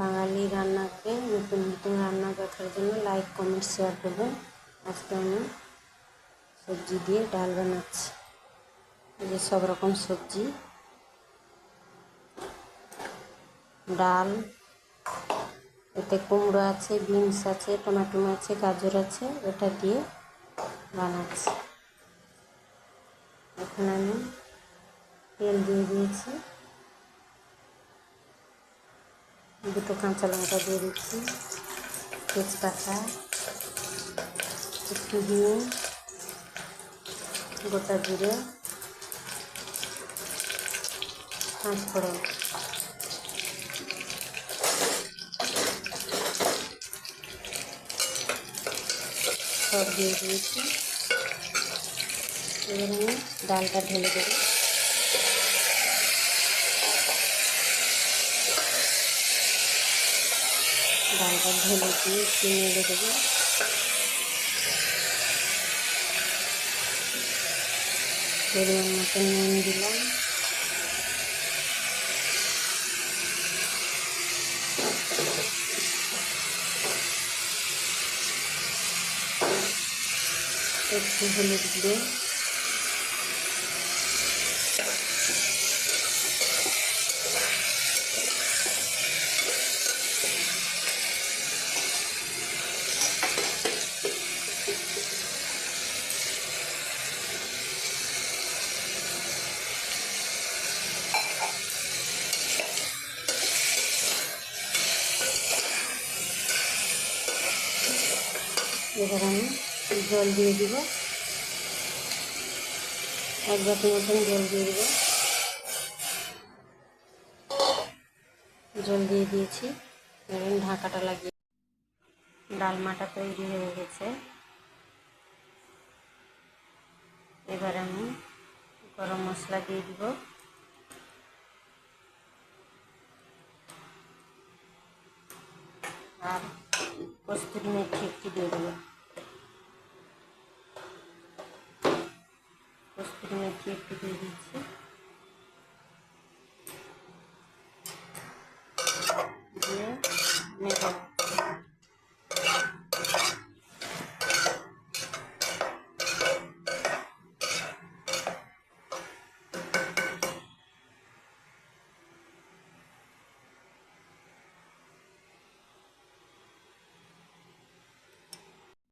বাঙালি রান্নাকে, নতুন নতুন রান্না দেখার জন্য লাইক কমেন্ট শেয়ার করবেন। আজকে আমি সবজি দিয়ে ডাল বানাচ্ছি। এই যে সব রকম সবজি। ডাল, এতে কুমড়ো আছে, বিনস আছে, টমেটো আছে, গাজর আছে, এটা দিয়ে বানাচ্ছি। এখন আমি তেল দিয়ে দিয়েছি। দুটো কাঁচা লঙ্কা দিয়ে দিচ্ছি, তেজপাতা, একটু দিয়ে গোটা জিরে পাঁচ ফোড়ন সব দিয়ে দিয়েছি। এবার আমি ডালটা ঢেলে দেবো। ডালটা ঢেলে দিয়ে একটু নেড়ে দেবো। পরিমাণ মতো নুন দিলাম। একটু হলুদ গুঁড়ো। এবার আমি জল দিয়ে দিব। এক বাটি মতন জল দিয়ে দিব। জল দিয়ে দিয়েছি। এবার ঢাকাটা লাগিয়ে ডালমাটা তৈরি হয়ে গেছে। এবার আমি গরম মশলা দিয়ে দিব। আর Pozitifini çekti görüyor. Pozitifini çekti dediği için. Buraya mega